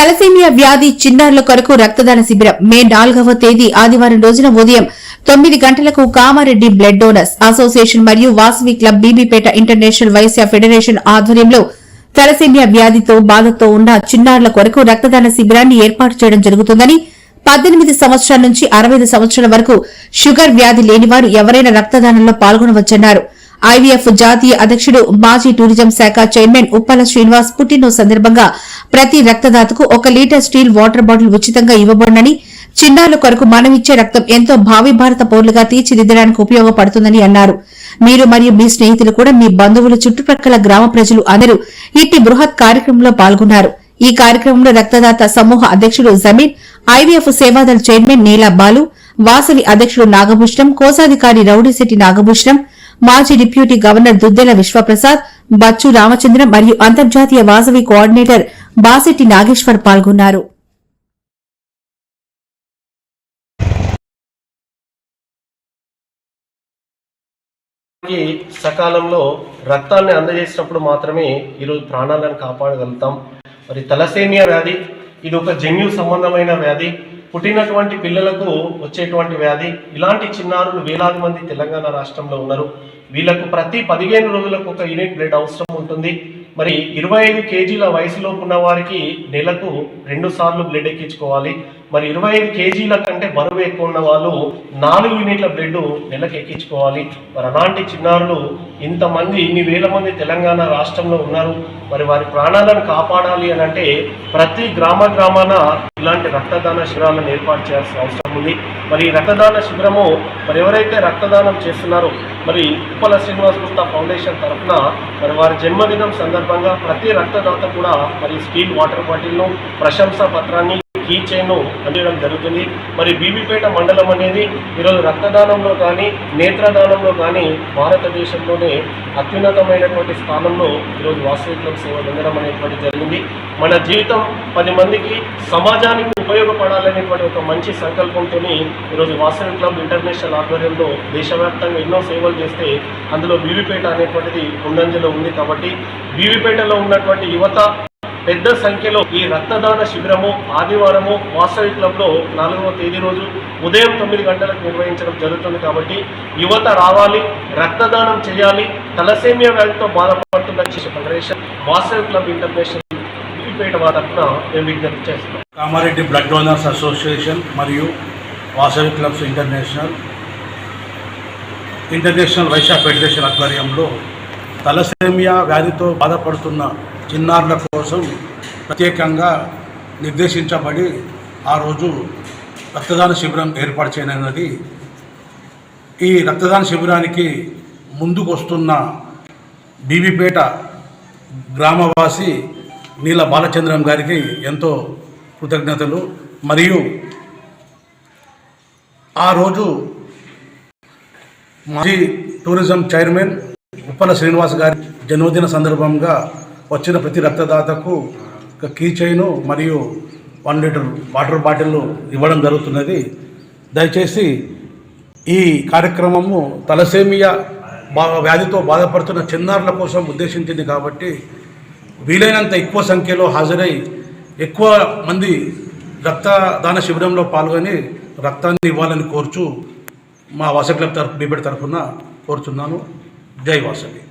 Thalassemia వ్యాధి చిన్నారుల కొరకు రక్తదాన శిబిరం. మే నాలుగవ తేదీ ఆదివారం రోజున ఉదయం తొమ్మిది గంటలకు కామారెడ్డి బ్లడ్ డోనర్స్ అసోసియేషన్ మరియు Vasavi club Bibipeta international Vaishya federation ఆధ్వర్యంలో తలసేమియా వ్యాధితో బాధతో ఉన్న చిన్నారుల కొరకు రక్తదాన శిబిరాన్ని ఏర్పాటు చేయడం జరుగుతుందని పద్దెనిమిది సంవత్సరాల నుంచి అరవై ఐదు సంవత్సరాల వరకు షుగర్ వ్యాధి లేనివారు ఎవరైనా రక్తదానంలో పాల్గొనవచ్చన్నారు. ఐవీఎఫ్ జాతీయ అధ్యక్షుడు మాజీ టూరిజం శాఖ చైర్మన్ ఉప్పల శ్రీనివాస్ పుట్టినరోజు సందర్భంగా ప్రతి రక్తదాతకు ఒక లీటర్ స్టీల్ వాటర్ బాటిల్ ఉచితంగా ఇవ్వబడునని చిన్నారుల కొరకు మనమిచ్చే రక్తం ఎంతో భావి భారత పౌరులుగా తీర్చిదిద్దడానికి ఉపయోగపడుతుందని అన్నారు. మీరు మరియు మీ స్నేహితులు కూడా మీ బంధువులు చుట్టుప్రక్కల గ్రామ ప్రజలు అందరూ ఇట్టి బృహత్ కార్యక్రమంలో పాల్గొన్నారు. ఈ కార్యక్రమంలో రక్తదాత సమూహ అధ్యక్షుడు జమీర్ ఐవీఎఫ్ సేవాదళ చైర్మన్ నీలా బాలు వాసవి అధ్యక్షుడు నాగభూషణం కోశాధికారి రౌడీశెట్టి నాగభూషణం మాజీ డిప్యూటీ గవర్నర్ దుద్దెల విశ్వప్రసాద్ బచ్చు రామచంద్రం మరియు అంతర్జాతీయ వాసవి కోఆర్డినేటర్ బాసెట్టి నాగేశ్వర్ పాల్గొన్నారు. సకాలంలో రక్తాన్ని అందజేసినప్పుడు మాత్రమే ఈరోజు ప్రాణాలను కాపాడగలుగుతాం. మరి తలసేమియా వ్యాధి ఇది ఒక జన్యు సంబంధమైన వ్యాధి పుట్టినటువంటి పిల్లలకు వచ్చేటువంటి వ్యాధి ఇలాంటి చిన్నారులు వేలాది మంది తెలంగాణ రాష్ట్రంలో ఉన్నారు. వీళ్ళకు ప్రతి పదిహేను రోజులకు ఒక యూనిట్ బ్లడ్ అవసరం ఉంటుంది. మరి ఇరవై ఐదు కేజీల వయసులో ఉన్న వారికి నెలకు రెండు సార్లు బ్లడ్ ఎక్కించుకోవాలి. మరి ఇరవై ఐదు కేజీల కంటే బరువు ఎక్కువ ఉన్న వాళ్ళు నాలుగు యూనిట్ల బ్లడ్ నెలకు ఎక్కించుకోవాలి. మరి అలాంటి చిన్నారులు ఇంతమంది ఇన్ని వేల మంది తెలంగాణ రాష్ట్రంలో ఉన్నారు. మరి వారి ప్రాణాలను కాపాడాలి అని అంటే ప్రతి గ్రామ గ్రామాన ఇలాంటి రక్తదాన శిబిరాలను ఏర్పాటు చేయాల్సిన అవసరం ఉంది. మరి ఈ రక్తదాన శిబిరము మరి ఎవరైతే రక్తదానం చేస్తున్నారో మరి ఉప్పల శ్రీనివాస్ గుప్తా ఫౌండేషన్ తరఫున మరి వారి జన్మదినం సందర్భంగా ప్రతి రక్తదాత కూడా మరి స్టీల్ వాటర్ బాటిల్ను ప్రశంసా పత్రాన్ని కీ చైన్ అందించడం జరుగుతుంది. మరి బీబీపేట మండలం అనేది ఈరోజు రక్తదానంలో కానీ నేత్రదానంలో కానీ భారతదేశంలోనే అత్యున్నతమైనటువంటి స్థానంలో ఈరోజు వాసవి క్లబ్ సేవ పొందడం అనేటువంటి జరిగింది. మన జీవితం పది మందికి సమాజానికి ఉపయోగపడాలనేటువంటి ఒక మంచి సంకల్పంతో ఈరోజు వాసవి క్లబ్ ఇంటర్నేషనల్ ఆధ్వర్యంలో దేశవ్యాప్తంగా ఎన్నో సేవలు చేస్తే అందులో బీవీపేట అనేటువంటిది ఉండంజలో ఉంది కాబట్టి బీవీపేటలో ఉన్నటువంటి యువత పెద్ద సంఖ్యలో ఈ రక్తదాన శిబిరము ఆదివారము వాసవి క్లబ్లో నాలుగవ తేదీ రోజు ఉదయం తొమ్మిది గంటలకు నిర్వహించడం జరుగుతుంది కాబట్టి యువత రావాలి రక్తదానం చేయాలి తలసేమియా వ్యాధితో బాధపడుతున్న federation Vasavi club international Bibipeta వారి తరఫున మేము విజ్ఞప్తి చేస్తున్నాం. కామారెడ్డి బ్లడ్ డోనర్స్ అసోసియేషన్ మరియు Vasavi clubs international international Vaisakha federation ఆధ్వర్యంలో తలసేమియా వ్యాధితో బాధపడుతున్న చిన్నారుల కోసం ప్రత్యేకంగా నిర్దేశించబడి ఆ రోజు రక్తదాన శిబిరం ఏర్పాటు చేయనున్నది. ఈ రక్తదాన శిబిరానికి ముందుకు వస్తున్న బీబీపేట గ్రామవాసి నీల బాలచంద్రం గారికి ఎంతో కృతజ్ఞతలు. మరియు ఆ రోజు మాజీ టూరిజం చైర్మన్ ఉప్పల శ్రీనివాస్ గారి జన్మదిన సందర్భంగా వచ్చిన ప్రతి రక్తదాతకు ఒక కీ చైను మరియు వన్ లీటర్ వాటర్ బాటిల్ ఇవ్వడం జరుగుతున్నది. దయచేసి ఈ కార్యక్రమము తలసేమియా బా వ్యాధితో బాధపడుతున్న చిన్నారుల కోసం ఉద్దేశించింది కాబట్టి వీలైనంత ఎక్కువ సంఖ్యలో హాజరై ఎక్కువ మంది రక్తదాన శిబిరంలో పాల్గొని రక్తాన్ని ఇవ్వాలని కోరుచు మా వాసవి క్లబ్ తరఫు బీబెడ్ తరఫున కోరుచున్నాను. జై వాసవి